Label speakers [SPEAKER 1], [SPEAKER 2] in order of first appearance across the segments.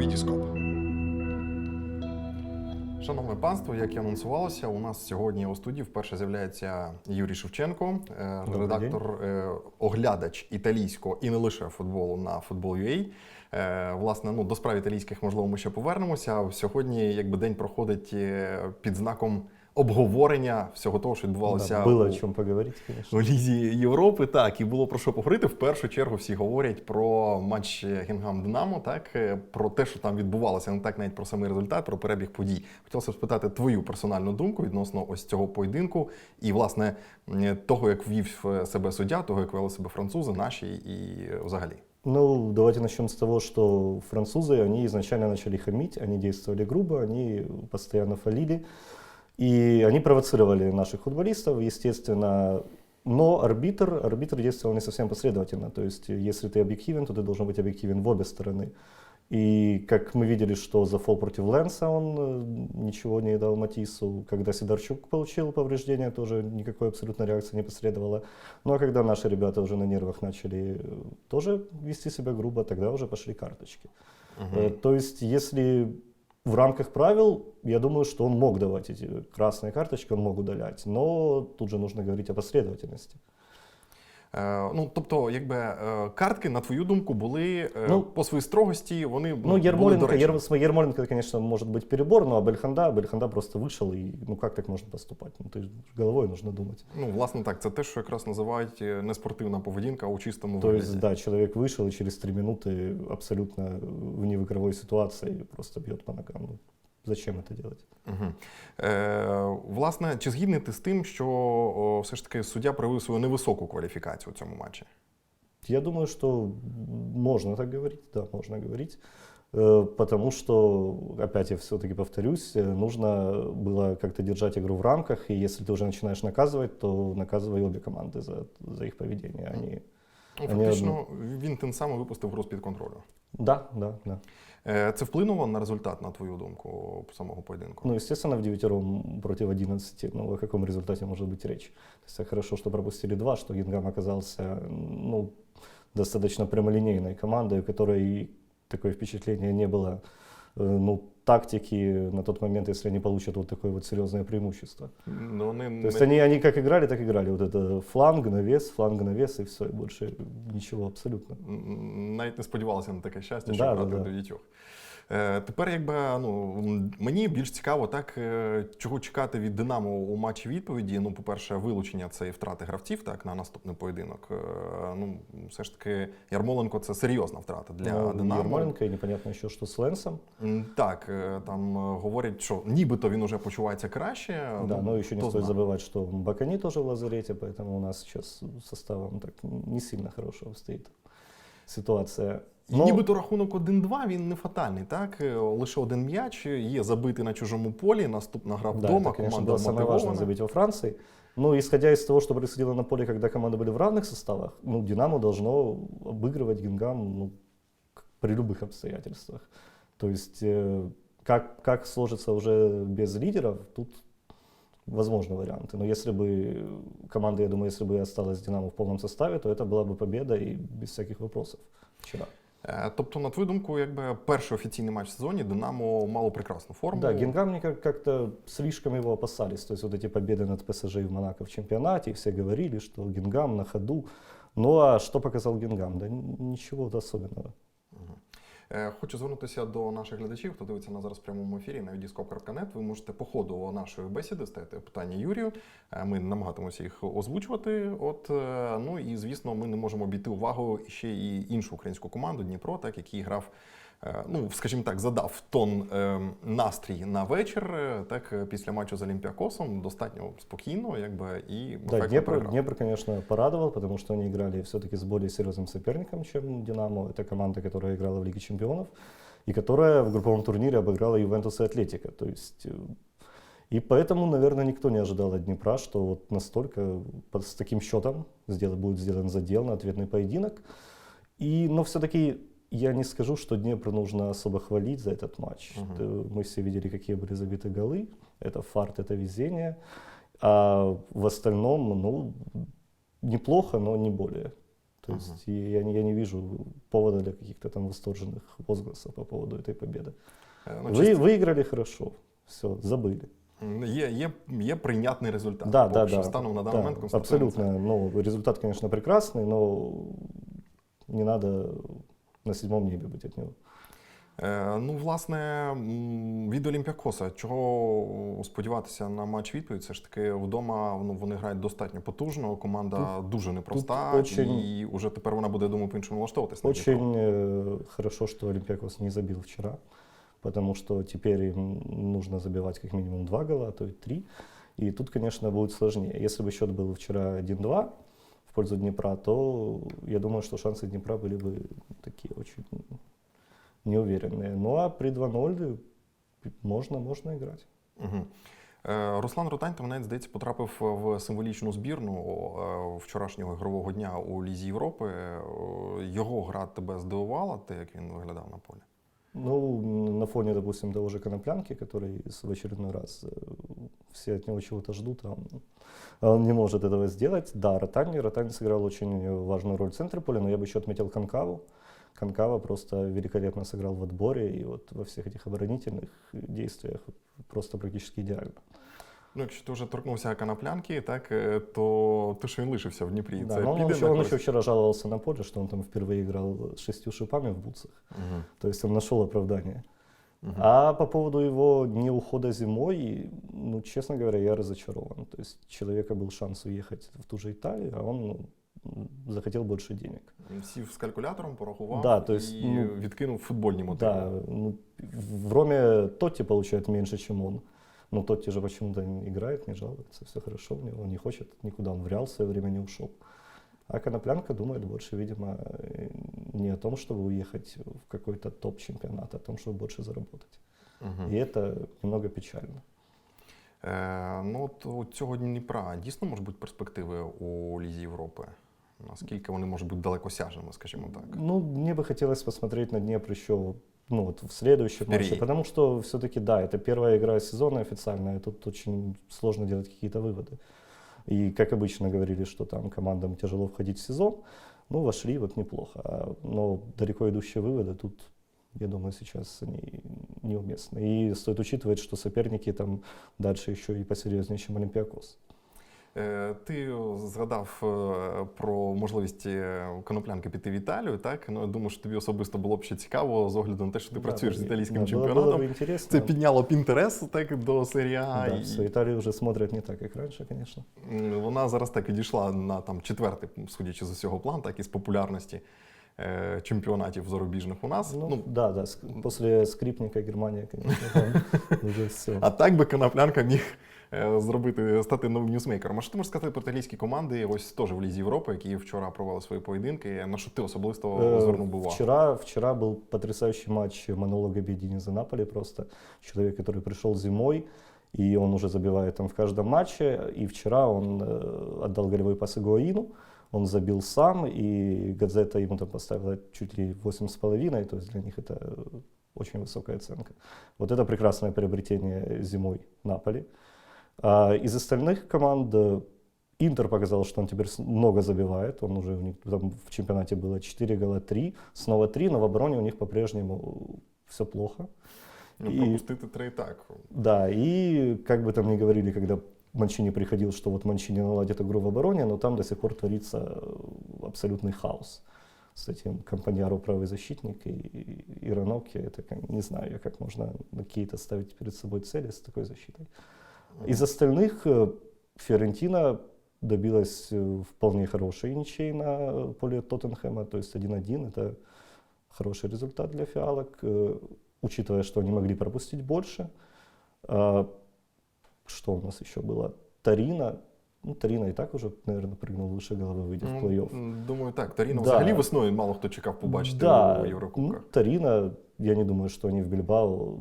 [SPEAKER 1] Вітіскоп.
[SPEAKER 2] Шановне панство, як і анонсувалося, у нас сьогодні у студії вперше з'являється Юрій Шевченко, е, редактор, е, оглядач італійського і не лише футболу на Football.ua. Е, Власне, ну до справ італійських, можливо, ми ще повернемося. Сьогодні, якби день проходить під знаком обговорення всього того, що відбувалося
[SPEAKER 3] Да, было
[SPEAKER 2] у-
[SPEAKER 3] о чем поговорить, конечно.
[SPEAKER 2] у Лізі Європи, так, і було про що поговорити. В першу чергу всі говорять про матч Гінгам Динамо, так, е, про те, що там відбувалося, не так навіть про самий результат, про перебіг подій. Хотілося б спитати твою персональну думку відносно ось цього поєдинку і, власне, того, як вів е, себе суддя, того, як вели себе французи, наші і е, взагалі.
[SPEAKER 3] Ну, давайте начнем с того, что французы, они изначально начали хамить, они действовали грубо, они постоянно фалили, и они провоцировали наших футболистов, естественно. Но арбитр, арбитр действовал не совсем последовательно. То есть, если ты объективен, то ты должен быть объективен в обе стороны. И как мы видели, что за фол против Лэнса он э, ничего не дал Матису. Когда Сидорчук получил повреждение, тоже никакой абсолютно реакции не последовало. Ну а когда наши ребята уже на нервах начали э, тоже вести себя грубо, тогда уже пошли карточки. Э, То есть, если в рамках правил, я думаю, что он мог давать эти красные карточки, он мог удалять. Но тут же нужно говорить о последовательности.
[SPEAKER 2] Е, ну, тобто, якби е, картки, на твою думку, були е,
[SPEAKER 3] Ну,
[SPEAKER 2] по своїй строгості, вони
[SPEAKER 3] Ну,
[SPEAKER 2] були
[SPEAKER 3] Ермоленко,
[SPEAKER 2] доречні.
[SPEAKER 3] Ер- с Ермоленко, конечно, может быть перебор, но Абельханда, Абельханда просто вышел, и ну как так можно поступать? Ну, ты ж головой нужно думать.
[SPEAKER 2] Ну, власне, так, це те, що якраз називають е, неспортивна поведінка, а у чистому
[SPEAKER 3] То
[SPEAKER 2] вигляді.
[SPEAKER 3] есть, да, человек вышел и через три минуты абсолютно вне в игровой ситуации просто бьет по ногам. Ну, зачем это делать?
[SPEAKER 2] Угу. Е, власне, чи згідний ти з тим, що о, все ж таки суддя проявив свою невисоку кваліфікацію у цьому матчі?
[SPEAKER 3] Я думаю, что можно так говорить, да, можно говорить. Э, Потому что, опять я все-таки повторюсь, э, нужно было как-то держать игру в рамках, и если ты уже начинаешь наказывать, то наказывай обе команды за, за их поведение. Они...
[SPEAKER 2] Ну,
[SPEAKER 3] Вони
[SPEAKER 2] фактично, він тим самим випустив гру з-під контролю.
[SPEAKER 3] Да, да, да.
[SPEAKER 2] Е, це вплинуло на результат, на твою думку, самого поєдинку?
[SPEAKER 3] Ну, естественно, в девятером против 11, ну, о каком результате может быть речь? То есть, а хорошо, что пропустили два, что Гингам оказался, ну, достаточно прямолинейной командой, у которой такое впечатление не было, э, ну, тактики на тот момент, если они получат вот такое вот серьезное преимущество.
[SPEAKER 2] Ну, вони
[SPEAKER 3] То есть они, они как играли, так играли. Вот это фланг, навес, фланг, навес и все, и больше ничего абсолютно.
[SPEAKER 2] навіть не сподівалися на таке щастя,
[SPEAKER 3] Да,
[SPEAKER 2] що
[SPEAKER 3] да,
[SPEAKER 2] грати
[SPEAKER 3] да.
[SPEAKER 2] в дев'ятьох. Е, Тепер, якби ну мені більш цікаво, так е, чого чекати від Динамо у матчі відповіді. Ну, по-перше, вилучення і втрати гравців так на наступний поєдинок. Е, Ну, все ж таки, Ярмоленко це серйозна втрата для
[SPEAKER 3] Ну,
[SPEAKER 2] Динамо.
[SPEAKER 3] Ермоленко, и непонятно еще, что с Лэнсом.
[SPEAKER 2] М, Так, е, там е, говорять, що нібито він уже почувається краще.
[SPEAKER 3] Да, но еще не
[SPEAKER 2] хто
[SPEAKER 3] стоит
[SPEAKER 2] знає.
[SPEAKER 3] забывать, что Бакани тоже в лазарете, поэтому у нас сейчас с составом так не сильно хорошо обстоит ситуация.
[SPEAKER 2] І
[SPEAKER 3] Но-
[SPEAKER 2] нібито рахунок 1-2, він не фатальний, так? Е, Лише один м'яч, є забитий на чужому полі, наступна гра
[SPEAKER 3] да,
[SPEAKER 2] вдома,
[SPEAKER 3] это, конечно,
[SPEAKER 2] команда
[SPEAKER 3] было самое важное
[SPEAKER 2] вмотивована.
[SPEAKER 3] забить во Франции. Но исходя из того, что происходило на поле, когда команды были в равных составах, ну, Динамо должно обыгрывать Гингам ну, к- при любых обстоятельствах. То есть э, как, как сложится уже без лидеров, тут возможны варианты. Но если бы команда, я думаю, если бы осталась Динамо в полном составе, то это была бы победа и без всяких вопросов вчера.
[SPEAKER 2] Е, Тобто, на твою думку, якби перший офіційний матч в сезоні Динамо мало прекрасну форму.
[SPEAKER 3] Да, Гингам мне как- как-то слишком его опасались. То есть вот эти победы над ПСЖ и в Монако в чемпионате, и все говорили, что Гингам на ходу. Ну а что показал Гингам? Да н- ничего особенного.
[SPEAKER 2] Е, Хочу звернутися до наших глядачів, хто дивиться нас зараз в прямому ефірі на відіскоп.нет. Ви можете по ходу нашої бесіди ставити питання Юрію. Е, Ми намагатимемося їх озвучувати. От е, ну і звісно, ми не можемо обійти увагу ще і іншу українську команду Дніпро, так який грав. е, Ну, скажімо так, задав тон е, настрій на вечір, е, так е, після матчу з Олімпіакосом достатньо спокійно, якби і
[SPEAKER 3] Да,
[SPEAKER 2] ефектно
[SPEAKER 3] Днепр,
[SPEAKER 2] програв.
[SPEAKER 3] Днепр, конечно, порадовал, потому что они играли все-таки с более серьезным соперником, чем Динамо. Это команда, которая играла в Лиге чемпионов и которая в групповом турнире обыграла Ювентус и Атлетика. То есть э, и поэтому, наверное, никто не ожидал от Днепра, что вот настолько под- с таким счетом сдел- будет сделан задел на ответный поединок. И, но все-таки я не скажу, что Днепр нужно особо хвалить за этот матч.
[SPEAKER 2] Мгм.
[SPEAKER 3] Э, Мы все видели, какие были забиты голы. Это фарт, это везение. А в остальном, ну, неплохо, но не более. То
[SPEAKER 2] Мгм.
[SPEAKER 3] есть и я, не, я не вижу повода для каких-то там восторженных возгласов по поводу этой победы.
[SPEAKER 2] Е, ну,
[SPEAKER 3] Вы,
[SPEAKER 2] чисто-
[SPEAKER 3] выиграли хорошо, все, забыли.
[SPEAKER 2] М, Є, є, є прийнятний результат.
[SPEAKER 3] Да,
[SPEAKER 2] Поки
[SPEAKER 3] да,
[SPEAKER 2] що
[SPEAKER 3] да.
[SPEAKER 2] Станом на даний
[SPEAKER 3] Да,
[SPEAKER 2] момент констатуємо це.
[SPEAKER 3] абсолютно. Ну, результат, конечно, прекрасный, но не надо на седьмом небе быть от него.
[SPEAKER 2] Е, ну, власне, м, від Олімпіакоса, чого сподіватися на матч відповідь? Це ж таки вдома ну, вони грають достатньо потужно, команда дуже непроста,
[SPEAKER 3] тут очень-
[SPEAKER 2] і вже тепер вона буде, думаю, по-іншому налаштовуватись. на Дніпро.
[SPEAKER 3] Очень э, хорошо, что Олимпиакос не забил вчера, потому что теперь им нужно забивать как минимум два гола, а то и три. И тут, конечно, будет сложнее. Если бы счет был вчера 1-2 в пользу Днепра, то я думаю, что шансы Днепра были бы такие очень неуверенные. Ну а при 2-0 можно, можно играть.
[SPEAKER 2] Угу. Е, Руслан Ротань, там навіть здається, потрапив в символічну збірну е, вчорашнього ігрового дня у Лізі Європи. Е, Його гра тебе здивувала, те, як він виглядав на полі.
[SPEAKER 3] Ну, на фоне, допустим, того же Коноплянки, который с- в очередной раз э, все от него чего-то ждут, а он, а он не может этого сделать. Да, Ротани, Ротани сыграл очень важную роль в центре поля, но я бы еще отметил Конкаву. Конкава просто великолепно сыграл в отборе и вот во всех этих оборонительных действиях просто практически идеально.
[SPEAKER 2] Ну, якщо ти вже торкнувся коноплянки, так е, то те, що він лишився в Дніпрі,
[SPEAKER 3] Да,
[SPEAKER 2] це
[SPEAKER 3] но он, еще, он еще вчера жаловался на поле, что он там впервые играл шестью шипами в бутсах.
[SPEAKER 2] Мгм.
[SPEAKER 3] То есть он нашел оправдание.
[SPEAKER 2] Мгм.
[SPEAKER 3] А по поводу его не ухода зимой, ну, честно говоря, я разочарован. То есть у человека был шанс уехать в ту же Италию, а он ну, захотел больше денег.
[SPEAKER 2] Сів з калькулятором, порахував
[SPEAKER 3] Да, то есть,
[SPEAKER 2] і
[SPEAKER 3] ну,
[SPEAKER 2] відкинув футбольні мотиви.
[SPEAKER 3] Да, ну, в Роме Тотти получает меньше, чем он. Но Тотти же почему-то не играет, не жалуется, все хорошо у него, он не хочет никуда, он в Реал в свое время не ушел. А Коноплянка думает больше, видимо, э, не о том, чтобы уехать в какой-то топ-чемпионат, а о том, чтобы больше заработать.
[SPEAKER 2] Мгм.
[SPEAKER 3] И это немного печально.
[SPEAKER 2] Е, ну, от у цього Дніпра дійсно можуть бути перспективи у Лізі Європи. Наскільки вони можуть бути далекосяжними, скажімо так.
[SPEAKER 3] Ну, мне бы хотелось посмотреть на Днепр еще ну, вот в следующем матче,
[SPEAKER 2] Впереди.
[SPEAKER 3] потому что все-таки, да, это первая игра сезона официальная, тут очень сложно делать какие-то выводы. И, как обычно говорили, что там командам тяжело входить в сезон, ну, вошли вот неплохо. А, Но далеко идущие выводы тут, я думаю, сейчас они неуместны. И стоит учитывать, что соперники там дальше еще и посерьезнее, чем Олимпиакос.
[SPEAKER 2] Е, Ти згадав е, про можливість е, коноплянки піти в Італію, так? Ну, я думаю, що тобі особисто було б ще цікаво з огляду на те, що ти
[SPEAKER 3] Да,
[SPEAKER 2] працюєш з
[SPEAKER 3] да,
[SPEAKER 2] італійським
[SPEAKER 3] да, было-
[SPEAKER 2] чемпіонатом.
[SPEAKER 3] Было бы интересно.
[SPEAKER 2] Це підняло б інтерес так, до серії А.
[SPEAKER 3] Да,
[SPEAKER 2] і-
[SPEAKER 3] все, Италию уже смотрят не так, как раньше, конечно.
[SPEAKER 2] М, Вона зараз так і дійшла на там четвертий, судячи з усього план, так із популярності е, чемпіонатів зарубіжних у нас.
[SPEAKER 3] Ну,
[SPEAKER 2] Ну,
[SPEAKER 3] да, да. ск- После скрипника Германия, конечно, там уже все.
[SPEAKER 2] а так би коноплянка міг е, зробити стати новим ньюсмейкером. А що ти можеш сказати про італійські команди? Ось теж в Лізі Європи, які вчора провели свої поєдинки. На що ти особисто
[SPEAKER 3] Э,
[SPEAKER 2] звернув увагу?
[SPEAKER 3] Вчера, вчера был потрясающий матч монолога Бедини за Наполи просто. Человек, который пришел зимой, и он уже забивает там в каждом матче. И вчера он э, отдал голевой пас Игуаину, он забил сам, и Газета ему там поставила чуть ли 8,5, то есть для них это э, очень высокая оценка. Вот это прекрасное приобретение зимой Наполи. А из остальных команд э, Интер показал, что он теперь много забивает. Он уже у них там в чемпионате было 4 гола 3, снова 3, но в обороне у них по-прежнему все плохо.
[SPEAKER 2] Ну,
[SPEAKER 3] і-
[SPEAKER 2] пропустити три так.
[SPEAKER 3] Да, и как бы там ни говорили, когда Манчини приходил, что вот Манчини наладит игру в обороне, но там до сих пор творится э, абсолютный хаос с этим Компаньяро правый защитник и, и, и Раноки. Это не знаю, я как можно какие-то ставить перед собой цели с такой защитой. Из остальных э, Фиорентина добилась э, вполне хорошей ничьей на поле Тоттенхэма, то есть 1-1. Это хороший результат для фиалок, э, учитывая, что они могли пропустить больше. А, Что у нас еще было? Тарина. Ну, Тарина и так уже, наверное, прыгнул выше головы, выйдя в
[SPEAKER 2] Ну,
[SPEAKER 3] плей-офф.
[SPEAKER 2] м, Думаю, так. Таріно
[SPEAKER 3] Да.
[SPEAKER 2] взагалі весною мало хто чекав побачити
[SPEAKER 3] да,
[SPEAKER 2] у
[SPEAKER 3] ну,
[SPEAKER 2] Єврокубках.
[SPEAKER 3] Тарина, я не думаю, что они в Бильбао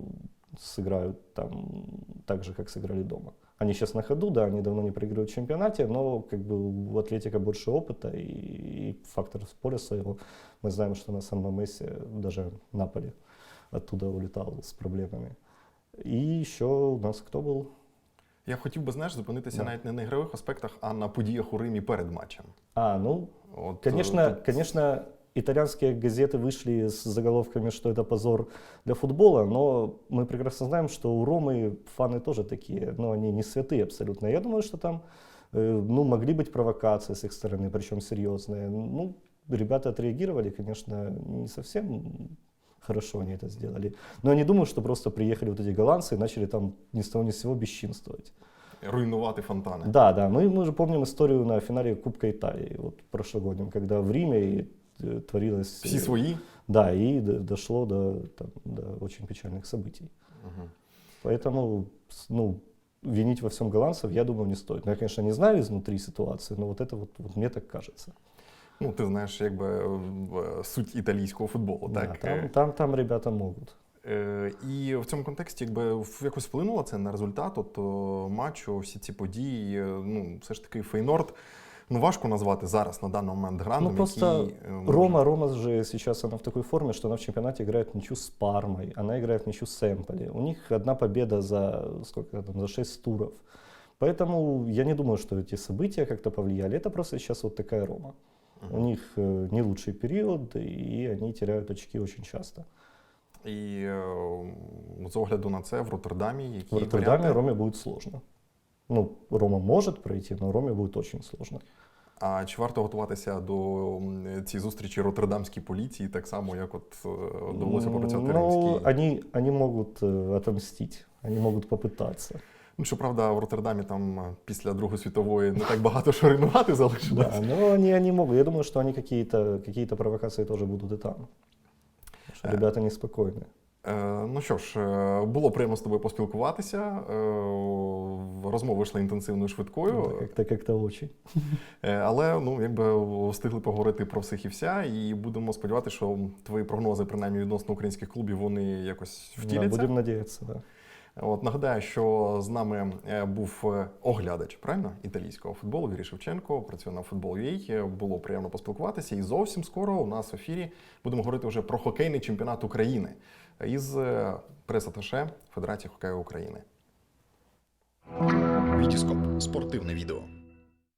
[SPEAKER 3] сыграют там так же, как сыграли дома. Они сейчас на ходу, да, они давно не проигрывают в чемпионате, но как бы у Атлетика больше опыта и, и фактор с поля своего. Мы знаем, что на Сан Мамесе даже Наполе оттуда улетал с проблемами. И еще у нас кто был?
[SPEAKER 2] Я хотів би, знаєш, зупинитися
[SPEAKER 3] Да.
[SPEAKER 2] навіть не на ігрових аспектах, а на подіях у Римі перед матчем.
[SPEAKER 3] А, ну,
[SPEAKER 2] От, е,
[SPEAKER 3] Конечно,
[SPEAKER 2] тут-
[SPEAKER 3] конечно, итальянские газеты вышли с заголовками, что это позор для футбола, но мы прекрасно знаем, что у Ромы фаны тоже такие, но они не святые абсолютно. Я думаю, что там э, ну, могли быть провокации с их стороны, причем серьезные. Ну, ребята отреагировали, конечно, не совсем хорошо они это сделали. Но я не думаю, что просто приехали вот эти голландцы и начали там ни с того ни с сего бесчинствовать.
[SPEAKER 2] руйнувати фонтани.
[SPEAKER 3] Да, да, мы, мы же помним историю на финале Кубка Италии, вот прошлогоднем, когда в Риме и, э, творилось...
[SPEAKER 2] Всі
[SPEAKER 3] э,
[SPEAKER 2] свої.
[SPEAKER 3] Да, и д- дошло до, там, до очень печальных событий.
[SPEAKER 2] Мгм.
[SPEAKER 3] Поэтому, с- ну, винить во всем голландцев, я думаю, не стоит. Ну, я, конечно, не знаю изнутри ситуации, но вот это вот, вот мне так кажется.
[SPEAKER 2] Ну, ти знаєш, якби в- суть італійського футболу,
[SPEAKER 3] Да,
[SPEAKER 2] так?
[SPEAKER 3] там, там, там ребята могут.
[SPEAKER 2] Е, І в цьому контексті, якби в- якось вплинуло це на результат от, о, матчу, всі ці події. е, Ну, все ж таки, Фейнорд. Ну, важко назвати зараз на даний момент грандом,
[SPEAKER 3] Ну, просто
[SPEAKER 2] який е, може-
[SPEAKER 3] Рома, Рома же сейчас она в такой форме, что она в чемпионате играет ничью с Пармой, она играет ничью с Эмполи. У них одна победа за сколько там, за 6 туров. Поэтому я не думаю, что эти события как-то повлияли. Это просто сейчас вот такая Рома. У них э, не лучший период, и они теряют очки очень часто.
[SPEAKER 2] І е, з огляду на це в Роттердамі, які
[SPEAKER 3] В Роттердаме
[SPEAKER 2] варіанти?
[SPEAKER 3] Роме будет сложно. Ну, Рома может пройти, но Роме будет очень сложно.
[SPEAKER 2] А чи варто готуватися до м, цієї зустрічі роттердамській поліції, так само, як от е, довелося попрацювати
[SPEAKER 3] Ну,
[SPEAKER 2] римській?
[SPEAKER 3] они, они могут э, отомстить, они могут попытаться.
[SPEAKER 2] Ну, щоправда, в Роттердамі там е, після Другої світової не так багато що руйнувати залишилось.
[SPEAKER 3] Да, но они, они могут. Я думаю, что они какие-то какие провокации тоже будут и там. Потому что
[SPEAKER 2] Э.
[SPEAKER 3] ребята неспокойны.
[SPEAKER 2] Е, Ну що ж, е, було приємно з тобою поспілкуватися. Е, Розмова вийшла інтенсивною швидкою,
[SPEAKER 3] как-то, как-то очень.
[SPEAKER 2] Е, але ну якби встигли поговорити про всіх і вся, і будемо сподіватися, що твої прогнози, принаймні відносно українських клубів, вони якось
[SPEAKER 3] Да,
[SPEAKER 2] втіляться.
[SPEAKER 3] будем надеяться, да.
[SPEAKER 2] От нагадаю, що з нами був оглядач правильно італійського футболу Вірі Шевченко. Працює на футбол.ua. Було приємно поспілкуватися. І зовсім скоро у нас в ефірі будемо говорити вже про хокейний чемпіонат України із пресаташе прес-аташе Федерації хокею України.
[SPEAKER 1] Вітіскоп спортивне відео.